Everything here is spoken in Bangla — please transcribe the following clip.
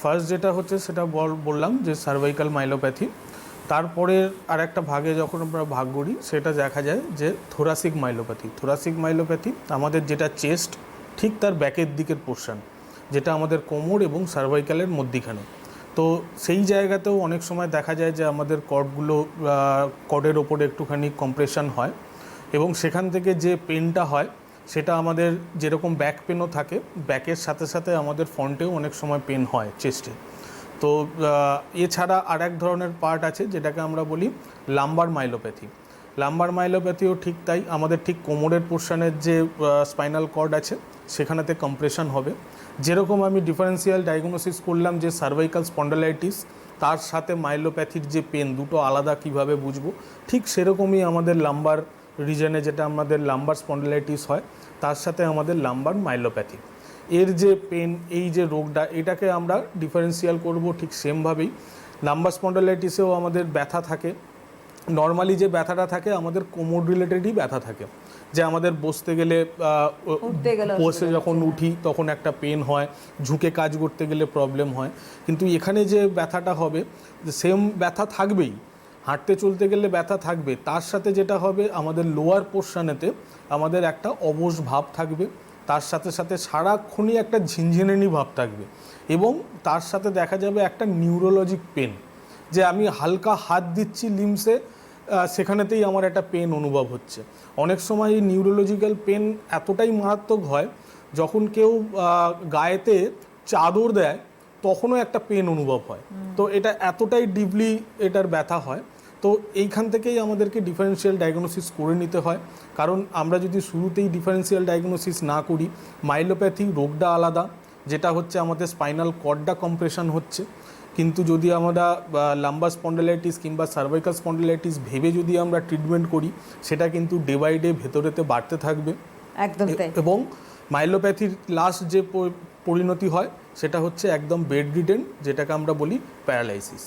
ফার্স্ট যেটা হচ্ছে সেটা বললাম যে সার্ভাইকাল মাইলোপ্যাথি তারপরে আর একটা ভাগে যখন আমরা ভাগ করি, সেটা দেখা যায় যে থোরাসিক মাইলোপ্যাথি থোরাসিক মাইলোপ্যাথি আমাদের যেটা চেস্ট ঠিক তার ব্যাকের দিকের পোর্শন যেটা আমাদের কোমর এবং সার্ভাইকালের মধ্যিখানে। তো সেই জায়গাতেও অনেক সময় দেখা যায় যে আমাদের কর্ডগুলো কর্ডের ওপরে একটুখানি কম্প্রেশন হয় এবং সেখান থেকে যে পেনটা হয় সেটা আমাদের যেরকম ব্যাক পেনও থাকে ব্যাকের সাথে সাথে আমাদের ফ্রন্টেও অনেক সময় পেন হয় চেস্টে তো এছাড়া আর এক ধরনের পার্ট আছে যেটাকে আমরা বলি লাম্বার মাইলোপ্যাথি লাম্বার মাইলোপ্যাথিও ঠিক তাই, আমাদের ঠিক কোমরের পোর্শনের যে স্পাইনাল কর্ড আছে, সেখানেতে কম্প্রেশন হবে। যেরকম আমি ডিফারেন্সিয়াল ডায়াগনোসিস করলাম যে সার্ভাইকাল স্পন্ডালাইটিস তার সাথে মাইলোপ্যাথির যে পেন দুটো আলাদা কীভাবে বুঝব, ঠিক সেরকমই আমাদের লাম্বার রিজনে যেটা আমাদের লাম্বার স্পন্ডালাইটিস হয় তার সাথে আমাদের লাম্বার মাইলোপ্যাথি এর যে পেন এই যে রোগটা এটাকে আমরা ডিফারেন্সিয়াল করব ঠিক সেমভাবেই লাম্বার স্পন্ডালাইটিসেও আমাদের ব্যথা থাকে। নর্মালি যে ব্যথাটা থাকে আমাদের কোমর রিলেটেডই ব্যথা থাকে। যে আমাদের বসতে গেলে বসে যখন উঠি তখন একটা পেন হয়। ঝুঁকে কাজ করতে গেলে প্রবলেম হয়। কিন্তু এখানে যে ব্যথাটা হবে সেম ব্যথা থাকবেই। হাঁটতে চলতে গেলে ব্যথা থাকবে, তার সাথে যেটা হবে আমাদের লোয়ার পোর্শানেতে আমাদের একটা অবশ ভাব থাকবে, তার সাথে সাথে সারাক্ষণই একটা ঝিনঝিনানি ভাব থাকবে এবং তার সাথে দেখা যাবে একটা নিউরোলজিক পেন যে আমি হালকা হাত দিচ্ছি লিমসে সেখানেতেই আমার একটা পেন অনুভব হচ্ছে। অনেক সময় এই নিউরোলজিক্যাল পেন এতটাই মারাত্মক হয়, যখন কেউ গায়েতে চাদর দেয় তখনও একটা পেন অনুভব হয়। তো এটা এতটাই ডিপলি এটার ব্যথা হয়। তো এইখান থেকেই আমাদেরকে ডিফারেন্সিয়াল ডায়াগনোসিস করে নিতে হয়। কারণ আমরা যদি শুরুতেই ডিফারেন্সিয়াল ডায়াগনোসিস না করি মাইলোপ্যাথি রোগটা আলাদা যেটা হচ্ছে আমাদের স্পাইনাল কর্ডটা কম্প্রেশন হচ্ছে। কিন্তু যদি আমরা লাম্বার স্পন্ডেলাইটিস কিংবা সার্ভাইকাল স্পন্ডেলাইটিস ভেবে যদি আমরা ট্রিটমেন্ট করি সেটা কিন্তু ডে বাই ডে ভেতরেতে বাড়তে থাকবে। একদম এবং মাইলোপ্যাথির লাস্ট যে পরিণতি হয় সেটা হচ্ছে একদম বেড রিডেন যেটাকে আমরা বলি প্যারালাইসিস।